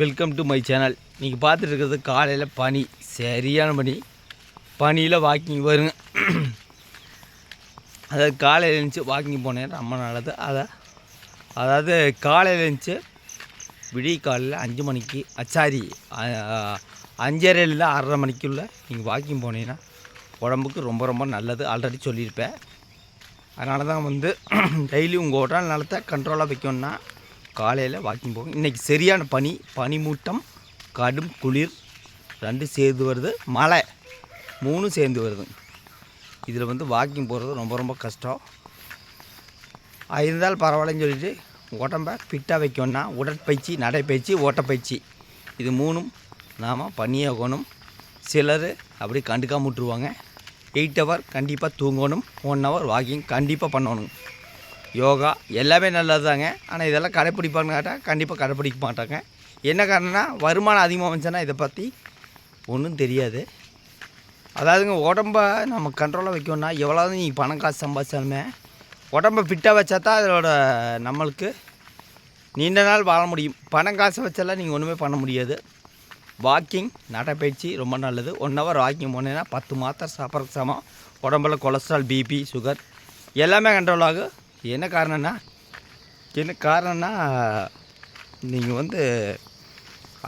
Welcome to my channel நீங்கள் பார்த்துட்டு இருக்கிறது காலையில் பனி. சரியான பனி. பனியில் வாக்கிங் வருங்க. அதாவது காலையில் எழுந்துச்சு வாக்கிங் போனேன். ரொம்ப நல்லது. அதை அதாவது காலையில் எழுந்துச்சு விடிய காலையில் அஞ்சு மணிக்கு அச்சாரி அஞ்சரைலேருந்து ஆறரை மணிக்குள்ளே நீங்கள் வாக்கிங் போனீங்கன்னா உடம்புக்கு ரொம்ப ரொம்ப நல்லது. ஆல்ரெடி சொல்லியிருப்பேன். அதனால தான் வந்து டெய்லி உங்கள் உடல் நலத்தை கண்ட்ரோலாக வைக்கணும்னா காலையில் வாக்கிங் போகும் இன்றைக்கி சரியான பனி. பனிமூட்டம் கடும் குளிர் ரெண்டு சேர்ந்து வருது. மழை. மூணும் சேர்ந்து வருது. இதில் வந்து வாக்கிங் போகிறது ரொம்ப ரொம்ப கஷ்டம். இருந்தாலும் பரவாயில்லன்னு சொல்லிட்டு உடம்ப ஃபிட்டாக வைக்கணும்னா உடற்பயிற்சி நடைப்பயிற்சி ஓட்டப்பயிற்சி. இது மூணும் நாம் பண்ணியாகணும் சிலர் அப்படி கண்டுக்காம விட்டுருவாங்க. எயிட் ஹவர் கண்டிப்பாக தூங்கணும். ஒன் ஹவர் வாக்கிங் கண்டிப்பாக பண்ணணும். யோகா எல்லாமே நல்லது தாங்க ஆனால் இதெல்லாம் கடைப்பிடிப்பான்னு கேட்டால் கண்டிப்பாக கடைப்பிடிக்க மாட்டாங்க. என்ன காரணம்னா வருமானம் அதிகமாக வந்துச்சுன்னா இதை பற்றி ஒன்றும் தெரியாது. அதாவதுங்க உடம்ப நம்ம கண்ட்ரோலாக வைக்கணும்னா எவ்வளோதான் நீங்கள் பணம் காசு சம்பாதிச்சாலுமே உடம்ப ஃபிட்டாக வச்சா தான் அதோட நம்மளுக்கு நீண்ட நாள் வாழ முடியும். பணம் காசு வச்சாலாம் நீங்கள் ஒன்றுமே பண்ண முடியாது. வாக்கிங் நடைப்பயிற்சி ரொம்ப நல்லது. ஒன் ஹவர் வாக்கிங் போனீங்கன்னா பத்து மாத்திரை சாப்பிட்றதுக்கு சமம். உடம்புல கொலஸ்ட்ரால் பிபி சுகர் எல்லாமே கண்ட்ரோல் ஆகும். என்ன காரணம்னா? என்ன காரணம்னா நீங்கள் வந்து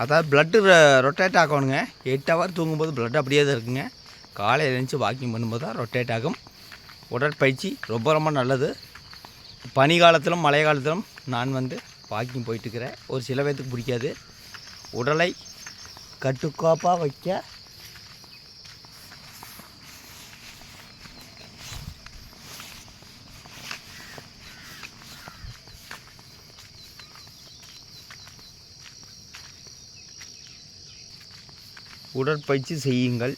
அதாவது ப்ளட்டு ரொட்டேட் ஆகணுங்க. எட்டு ஹவர் தூங்கும்போது ப்ளட் அப்படியே தான் இருக்குங்க. காலையில் எழுந்துச்சி வாக்கிங் பண்ணும்போது தான் ரொட்டேட் ஆகும். உடற்பயிற்சி ரொம்ப ரொம்ப நல்லது. பனி காலத்திலும் மழை காலத்திலும் நான் வந்து வாக்கிங் போயிட்டுருக்கிறேன் ஒரு சில பேர்த்துக்கு பிடிக்காது. உடலை கட்டுக்கோப்பாக வைக்க உடற்பயிற்சி செய்யுங்கள்.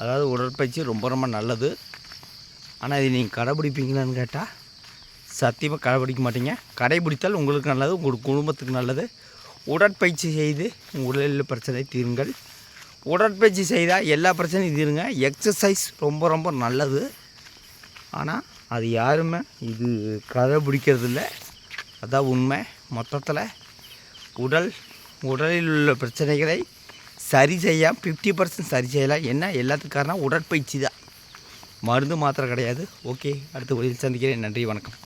அதாவது உடற்பயிற்சி ரொம்ப ரொம்ப நல்லது. ஆனால் இது நீங்கள் கடைப்பிடிப்பீங்களான்னு கேட்டால் சத்தியமாக கடைபிடிக்க மாட்டீங்க. கடைபிடித்தால் உங்களுக்கு நல்லது உங்கள் குடும்பத்துக்கு நல்லது. உடற்பயிற்சி செய்து உங்கள் உடலில் பிரச்சனை தீருங்கள். உடற்பயிற்சி செய்தால் எல்லா பிரச்சனையும் தீருங்க. எக்ஸசைஸ் ரொம்ப ரொம்ப நல்லது. ஆனால் அது யாருமே இது கடைபிடிக்கிறதில்ல. அதான் உண்மை. மொத்தத்தில் உடல் உடலில் உள்ள பிரச்சனைகளை சரி செய்ய ஃபிஃப்டி பர்சன்ட் சரி செய்யலாம் என்ன? எல்லாத்துக்காரனா காரணம் உடற்பயிற்சி தான். மருந்து மாத்திரை கிடையாது. ஓகே அடுத்த ஒரு சந்திக்கிறேன். நன்றி வணக்கம்.